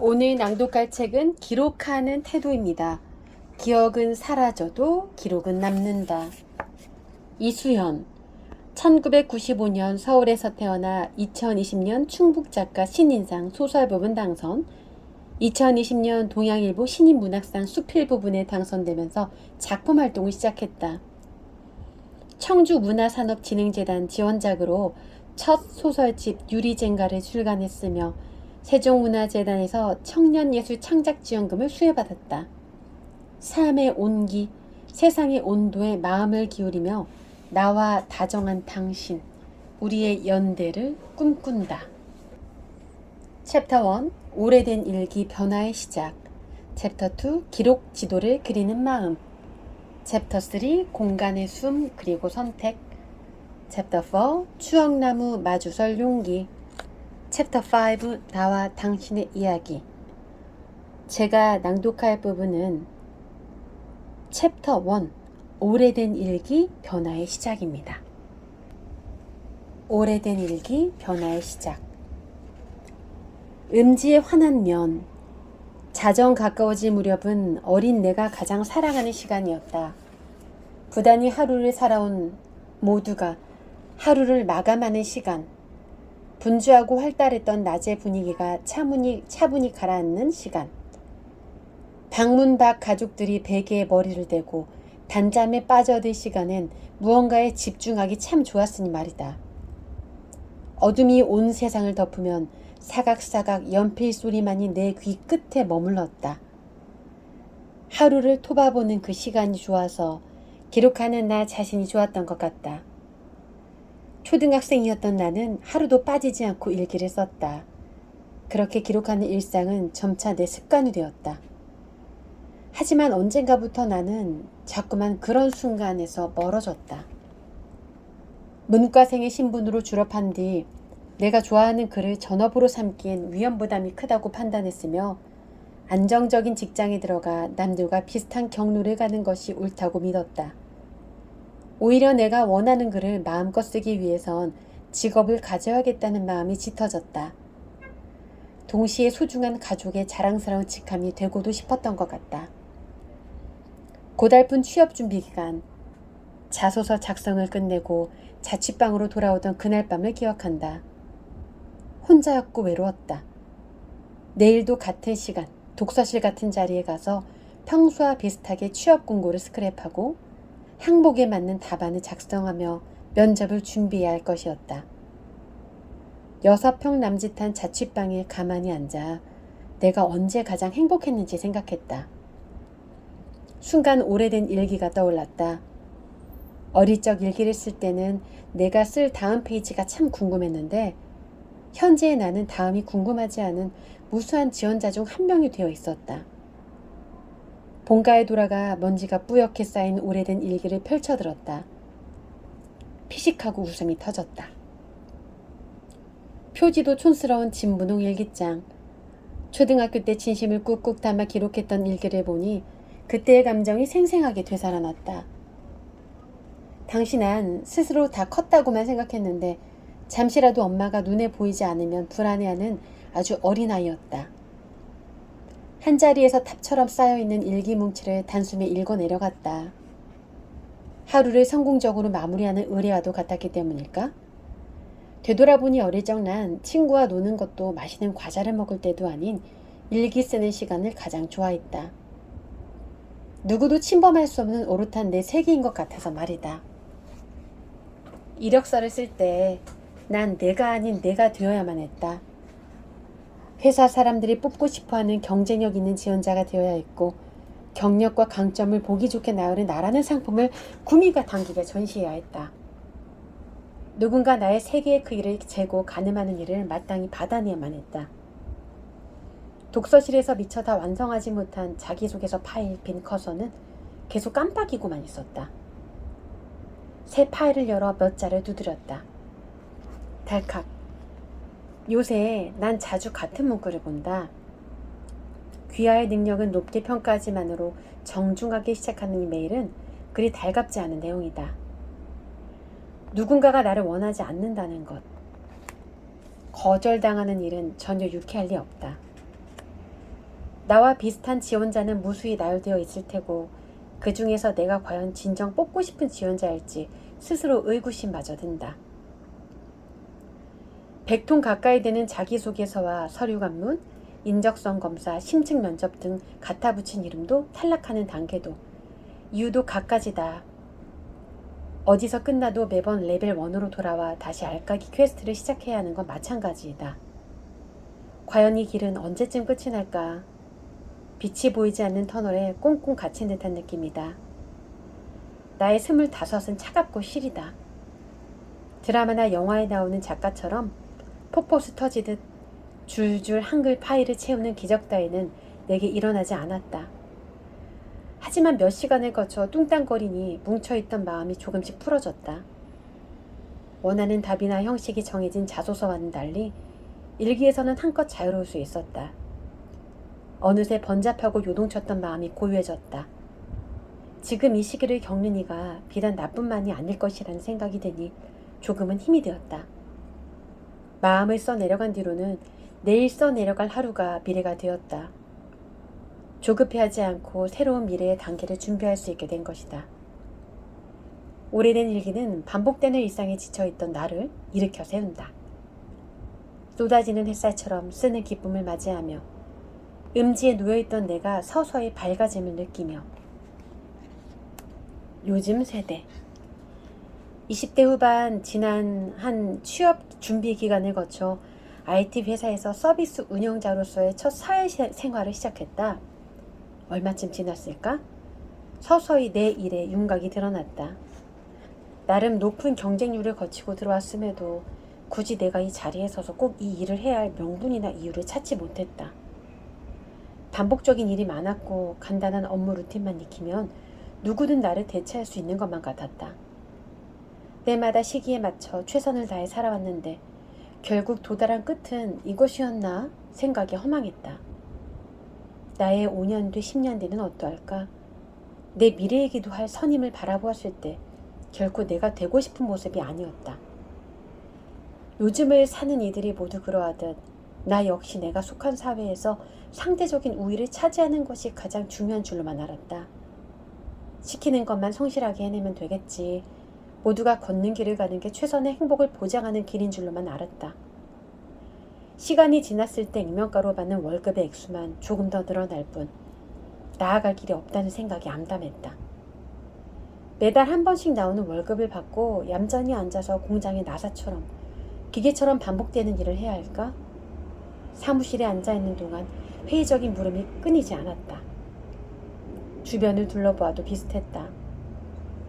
오늘 낭독할 책은 기록하는 태도입니다. 기억은 사라져도 기록은 남는다. 이수현 1995년 서울에서 태어나 2020년 충북 작가 신인상 소설 부분 당선 2020년 동양일보 신인문학상 수필 부분에 당선되면서 작품 활동을 시작했다. 청주문화산업진흥재단 지원작으로 첫 소설집 유리젠가를 출간했으며 세종문화재단에서 청년예술 창작지원금을 수여받았다. 삶의 온기, 세상의 온도에 마음을 기울이며 나와 다정한 당신, 우리의 연대를 꿈꾼다. 챕터 1 오래된 일기 변화의 시작 챕터 2 기록 지도를 그리는 마음 챕터 3 공간의 숨 그리고 선택 챕터 4 추억나무 마주설 용기 챕터 5 나와 당신의 이야기 제가 낭독할 부분은 챕터 1 오래된 일기 변화의 시작입니다. 오래된 일기 변화의 시작 음지의 환한 면 자정 가까워질 무렵은 어린 내가 가장 사랑하는 시간이었다. 부단히 하루를 살아온 모두가 하루를 마감하는 시간. 분주하고 활달했던 낮의 분위기가 차분히, 차분히 가라앉는 시간. 방문 밖 가족들이 베개에 머리를 대고 단잠에 빠져들 시간엔 무언가에 집중하기 참 좋았으니 말이다. 어둠이 온 세상을 덮으면 사각사각 연필 소리만이 내 귀 끝에 머물렀다. 하루를 토바보는 그 시간이 좋아서 기록하는 나 자신이 좋았던 것 같다. 초등학생이었던 나는 하루도 빠지지 않고 일기를 썼다. 그렇게 기록하는 일상은 점차 내 습관이 되었다. 하지만 언젠가부터 나는 자꾸만 그런 순간에서 멀어졌다. 문과생의 신분으로 졸업한 뒤 내가 좋아하는 글을 전업으로 삼기엔 위험 부담이 크다고 판단했으며 안정적인 직장에 들어가 남들과 비슷한 경로를 가는 것이 옳다고 믿었다. 오히려 내가 원하는 글을 마음껏 쓰기 위해선 직업을 가져야겠다는 마음이 짙어졌다. 동시에 소중한 가족의 자랑스러운 직함이 되고도 싶었던 것 같다. 고달픈 취업 준비 기간, 자소서 작성을 끝내고 자취방으로 돌아오던 그날 밤을 기억한다. 혼자였고 외로웠다. 내일도 같은 시간, 독서실 같은 자리에 가서 평소와 비슷하게 취업 공고를 스크랩하고 항복에 맞는 답안을 작성하며 면접을 준비해야 할 것이었다. 여섯 평 남짓한 자취방에 가만히 앉아 내가 언제 가장 행복했는지 생각했다. 순간 오래된 일기가 떠올랐다. 어릴 적 일기를 쓸 때는 내가 쓸 다음 페이지가 참 궁금했는데 현재의 나는 다음이 궁금하지 않은 무수한 지원자 중 한 명이 되어 있었다. 본가에 돌아가 먼지가 뿌옇게 쌓인 오래된 일기를 펼쳐들었다. 피식하고 웃음이 터졌다. 표지도 촌스러운 진분홍 일기장. 초등학교 때 진심을 꾹꾹 담아 기록했던 일기를 보니 그때의 감정이 생생하게 되살아났다. 당시 난 스스로 다 컸다고만 생각했는데 잠시라도 엄마가 눈에 보이지 않으면 불안해하는 아주 어린아이였다. 한자리에서 탑처럼 쌓여있는 일기 뭉치를 단숨에 읽어 내려갔다. 하루를 성공적으로 마무리하는 의뢰와도 같았기 때문일까? 되돌아보니 어릴 적 난 친구와 노는 것도 맛있는 과자를 먹을 때도 아닌 일기 쓰는 시간을 가장 좋아했다. 누구도 침범할 수 없는 오롯한 내 세계인 것 같아서 말이다. 이력서를 쓸 때 난 내가 아닌 내가 되어야만 했다. 회사 사람들이 뽑고 싶어하는 경쟁력 있는 지원자가 되어야 했고 경력과 강점을 보기 좋게 나열해 나라는 상품을 구미가 당기게 전시해야 했다. 누군가 나의 세계의 크기를 재고 가늠하는 일을 마땅히 받아내야만 했다. 독서실에서 미처 다 완성하지 못한 자기소개서 파일 빈 커서는 계속 깜빡이고만 있었다. 새 파일을 열어 몇 자를 두드렸다. 달칵. 요새 난 자주 같은 문구를 본다. 귀하의 능력은 높게 평가하지만으로 정중하게 시작하는 이 메일은 그리 달갑지 않은 내용이다. 누군가가 나를 원하지 않는다는 것. 거절당하는 일은 전혀 유쾌할 리 없다. 나와 비슷한 지원자는 무수히 나열되어 있을 테고 그 중에서 내가 과연 진정 뽑고 싶은 지원자일지 스스로 의구심마저 든다. 100통 가까이 되는 자기소개서와 서류 관문, 인적성 검사, 심층 면접 등 갖다 붙인 이름도 탈락하는 단계도 이유도 갖가지다. 어디서 끝나도 매번 레벨 1으로 돌아와 다시 알까기 퀘스트를 시작해야 하는 건 마찬가지이다. 과연 이 길은 언제쯤 끝이 날까? 빛이 보이지 않는 터널에 꽁꽁 갇힌 듯한 느낌이다. 나의 스물다섯은 차갑고 시리다. 드라마나 영화에 나오는 작가처럼 폭포수 터지듯 줄줄 한글 파일을 채우는 기적 따위는 내게 일어나지 않았다. 하지만 몇 시간을 거쳐 뚱땅거리니 뭉쳐있던 마음이 조금씩 풀어졌다. 원하는 답이나 형식이 정해진 자소서와는 달리 일기에서는 한껏 자유로울 수 있었다. 어느새 번잡하고 요동쳤던 마음이 고요해졌다. 지금 이 시기를 겪는 이가 비단 나뿐만이 아닐 것이라는 생각이 드니 조금은 힘이 되었다. 마음을 써 내려간 뒤로는 내일 써 내려갈 하루가 미래가 되었다. 조급해하지 않고 새로운 미래의 단계를 준비할 수 있게 된 것이다. 오래된 일기는 반복되는 일상에 지쳐있던 나를 일으켜 세운다. 쏟아지는 햇살처럼 쓰는 기쁨을 맞이하며 음지에 누워있던 내가 서서히 밝아짐을 느끼며 요즘 세대 20대 후반 지난 한 취업 준비 기간을 거쳐 IT 회사에서 서비스 운영자로서의 첫 사회 생활을 시작했다. 얼마쯤 지났을까? 서서히 내 일에 윤곽이 드러났다. 나름 높은 경쟁률을 거치고 들어왔음에도 굳이 내가 이 자리에 서서 꼭 이 일을 해야 할 명분이나 이유를 찾지 못했다. 반복적인 일이 많았고 간단한 업무 루틴만 익히면 누구든 나를 대체할 수 있는 것만 같았다. 때마다 시기에 맞춰 최선을 다해 살아왔는데 결국 도달한 끝은 이것이었나 생각이 허망했다. 나의 5년 뒤, 10년 뒤는 어떠할까? 내 미래이기도 할 선임을 바라보았을 때 결코 내가 되고 싶은 모습이 아니었다. 요즘을 사는 이들이 모두 그러하듯 나 역시 내가 속한 사회에서 상대적인 우위를 차지하는 것이 가장 중요한 줄로만 알았다. 시키는 것만 성실하게 해내면 되겠지. 모두가 걷는 길을 가는 게 최선의 행복을 보장하는 길인 줄로만 알았다. 시간이 지났을 때 익명가로 받는 월급의 액수만 조금 더 늘어날 뿐 나아갈 길이 없다는 생각이 암담했다. 매달 한 번씩 나오는 월급을 받고 얌전히 앉아서 공장의 나사처럼 기계처럼 반복되는 일을 해야 할까? 사무실에 앉아 있는 동안 회의적인 물음이 끊이지 않았다. 주변을 둘러보아도 비슷했다.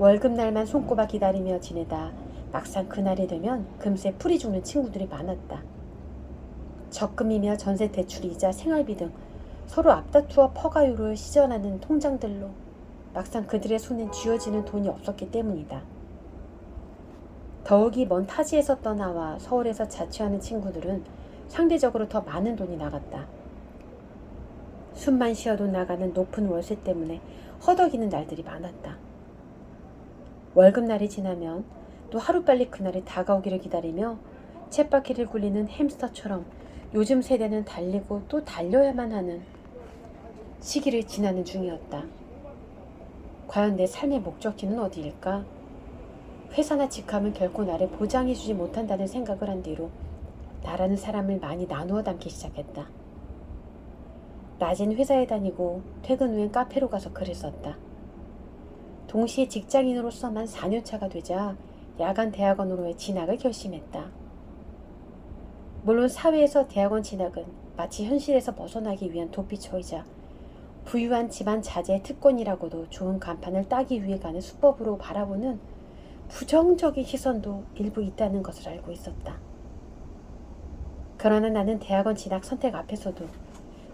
월급날만 손꼽아 기다리며 지내다 막상 그날이 되면 금세 풀이 죽는 친구들이 많았다. 적금이며 전세 대출이자 생활비 등 서로 앞다투어 퍼가요를 시전하는 통장들로 막상 그들의 손엔 쥐어지는 돈이 없었기 때문이다. 더욱이 먼 타지에서 떠나와 서울에서 자취하는 친구들은 상대적으로 더 많은 돈이 나갔다. 숨만 쉬어도 나가는 높은 월세 때문에 허덕이는 날들이 많았다. 월급날이 지나면 또 하루빨리 그날이 다가오기를 기다리며 쳇바퀴를 굴리는 햄스터처럼 요즘 세대는 달리고 또 달려야만 하는 시기를 지나는 중이었다. 과연 내 삶의 목적지는 어디일까? 회사나 직함은 결코 나를 보장해주지 못한다는 생각을 한 뒤로 나라는 사람을 많이 나누어 담기 시작했다. 낮엔 회사에 다니고 퇴근 후엔 카페로 가서 글을 썼다. 동시에 직장인으로서만 4년차가 되자 야간 대학원으로의 진학을 결심했다. 물론 사회에서 대학원 진학은 마치 현실에서 벗어나기 위한 도피처이자 부유한 집안 자제의 특권이라고도 좋은 간판을 따기 위해 가는 수법으로 바라보는 부정적인 시선도 일부 있다는 것을 알고 있었다. 그러나 나는 대학원 진학 선택 앞에서도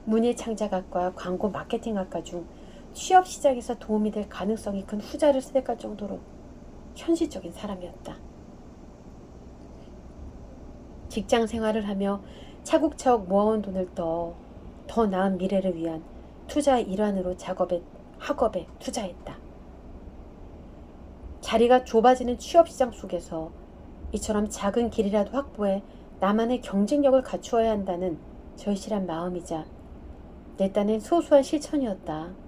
문예창작학과 광고 마케팅학과 중 취업 시작에서 도움이 될 가능성이 큰 후자를 선택할 정도로 현실적인 사람이었다. 직장 생활을 하며 차곡차곡 모아온 돈을 더, 더 나은 미래를 위한 투자의 일환으로 작업에, 학업에 투자했다. 자리가 좁아지는 취업시장 속에서 이처럼 작은 길이라도 확보해 나만의 경쟁력을 갖추어야 한다는 절실한 마음이자 내 딴엔 소소한 실천이었다.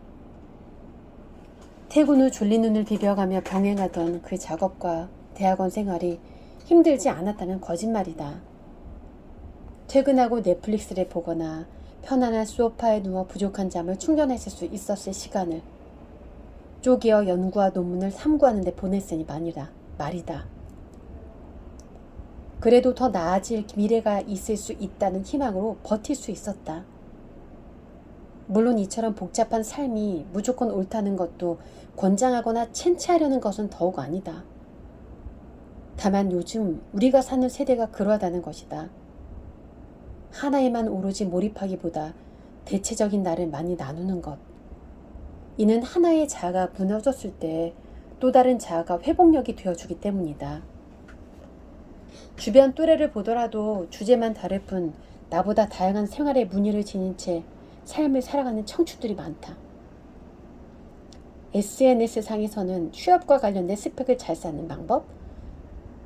퇴근 후 졸린 눈을 비벼가며 병행하던 그 작업과 대학원 생활이 힘들지 않았다면 거짓말이다. 퇴근하고 넷플릭스를 보거나 편안한 소파에 누워 부족한 잠을 충전했을 수 있었을 시간을 쪼개어 연구와 논문을 탐구하는 데 보냈으니 말이다. 말이다. 그래도 더 나아질 미래가 있을 수 있다는 희망으로 버틸 수 있었다. 물론 이처럼 복잡한 삶이 무조건 옳다는 것도 권장하거나 첸치하려는 것은 더욱 아니다. 다만 요즘 우리가 사는 세대가 그러하다는 것이다. 하나에만 오로지 몰입하기보다 대체적인 나를 많이 나누는 것. 이는 하나의 자아가 무너졌을 때 또 다른 자아가 회복력이 되어주기 때문이다. 주변 또래를 보더라도 주제만 다를 뿐 나보다 다양한 생활의 무늬를 지닌 채 삶을 살아가는 청춘들이 많다. SNS상에서는 취업과 관련된 스펙을 잘 쌓는 방법,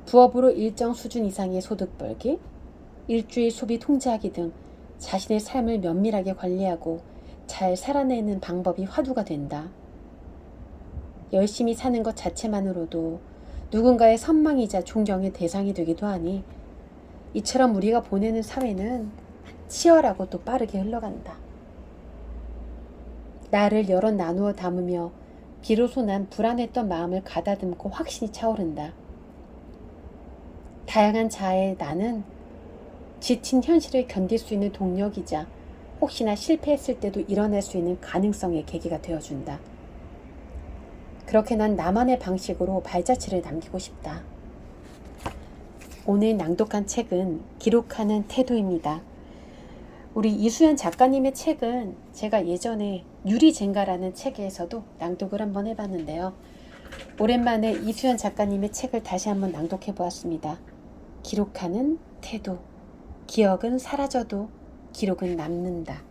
부업으로 일정 수준 이상의 소득 벌기, 일주일 소비 통제하기 등 자신의 삶을 면밀하게 관리하고 잘 살아내는 방법이 화두가 된다. 열심히 사는 것 자체만으로도 누군가의 선망이자 존경의 대상이 되기도 하니 이처럼 우리가 보내는 사회는 치열하고 또 빠르게 흘러간다. 나를 여러 나누어 담으며 비로소 난 불안했던 마음을 가다듬고 확신이 차오른다. 다양한 자의 나는 지친 현실을 견딜 수 있는 동력이자 혹시나 실패했을 때도 일어날 수 있는 가능성의 계기가 되어준다. 그렇게 난 나만의 방식으로 발자취를 남기고 싶다. 오늘 낭독한 책은 기록하는 태도입니다. 우리 이수연 작가님의 책은 제가 예전에 유리젠가라는 책에서도 낭독을 한번 해봤는데요. 오랜만에 이수연 작가님의 책을 다시 한번 낭독해 보았습니다. 기록하는 태도. 기억은 사라져도 기록은 남는다.